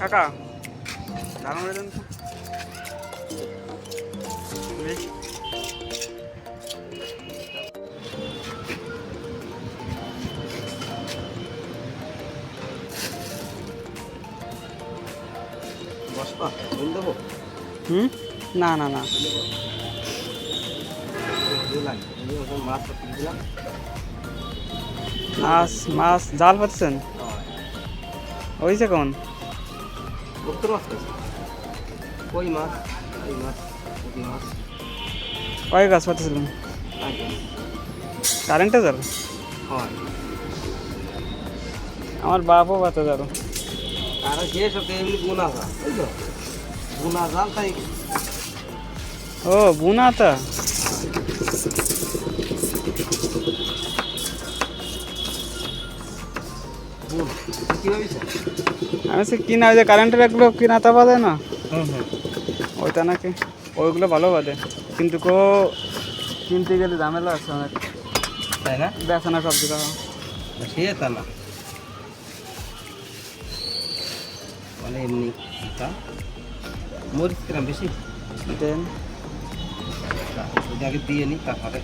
কাকা দাঁড়ান মেরে দেন তো বেশ। বসবা বল দেবো হুম? না না না। মাছ মাছ জাল পাচ্ছেন? ওইছে কোন? মাছ? কই কয় গাছ পাচ্ছিলেন। কারেন্টে হয়। আমার বাপও পাতে জাল। আর যে সব এমনি গুণা জাল তো জাল তাই? ও ভাবিস? আমি সে কিনা ওই যে কারেন্টের এগুলো কিনাতে পারে না? হুম হুম। ওইটা নাকি? ওইগুলো ভালো বাদে। কিন্তু কো কিনতে গেলে ঝামেলা আছে অনেক। তাই না? দেখে না সবজি খাওয়া সে তা না। মানে এমনি মরিচ কিরাম বেশি দেন ওটা আগে দিয়ে নি তারপরে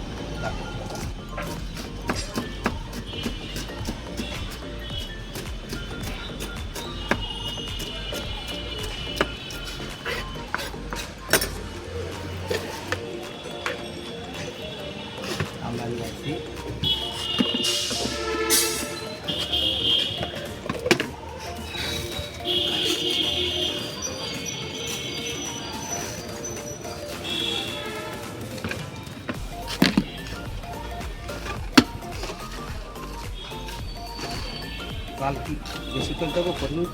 কি বেশি করে দেবো কঠিন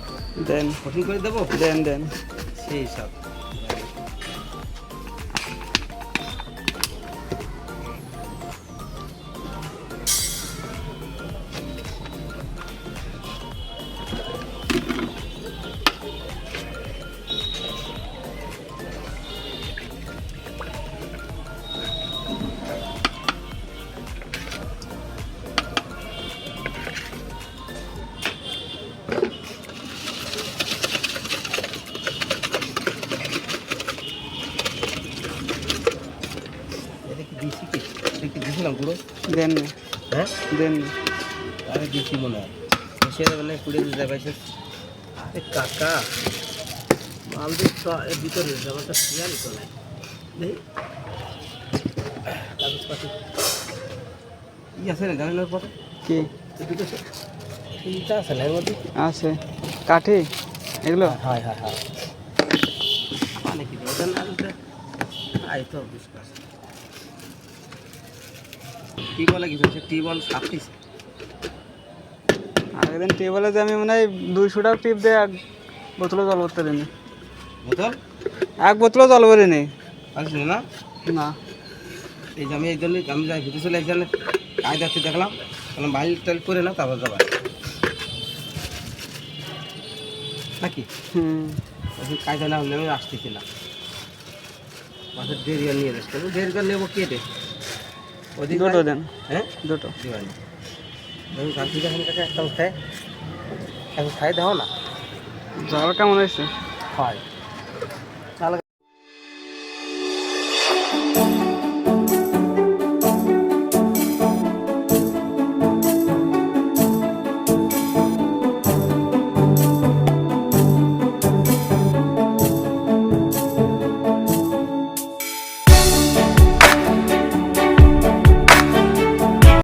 দেন। কঠিন করে দেবো? দেন দেন। সেই সব দিছিলাম গুঁড়ো দেন নে, হ্যাঁ? দেন নে। আরে দিছি মনে হয়? সে মানে কুড়িয়ে দিতে পাইছে কাকা তো এর ভিতরে ব্যাপারটা শিয়ালি তো নাই। আছে পরে? কাঠি? এগুলো? হয় হয় হয়। কি ওটা না আই তো বিশ্বাস টি বলে কিছু? হচ্ছে টি সাত পিস আগের দিন টেবলে যে আমি মনে হয় দুইশো টাকা টিপ দিয়ে এক বোতলে জল ভরতে দিনি বোতল? এক বোতলও জল ভরে নি আসলে না। না। এই যে আমি এই জন্য আমি যাই হেঁটে চলে এখানে কায়দা আছে দেখলাম। বললাম বাইল টাইল করে না তারপর যাবা। নাকি? হুম। এখন কায়দা না হলে আমি আসতেছি না মাছের দেরি আর নিয়ে আসতে দেরি করে নেব কেটে দুটো দেন। হ্যাঁ? দুটো। দেখুন কালকে যখন কাছে একটা খায় এখন খাই দাও না। জল কেমন হয়েছে? হয়।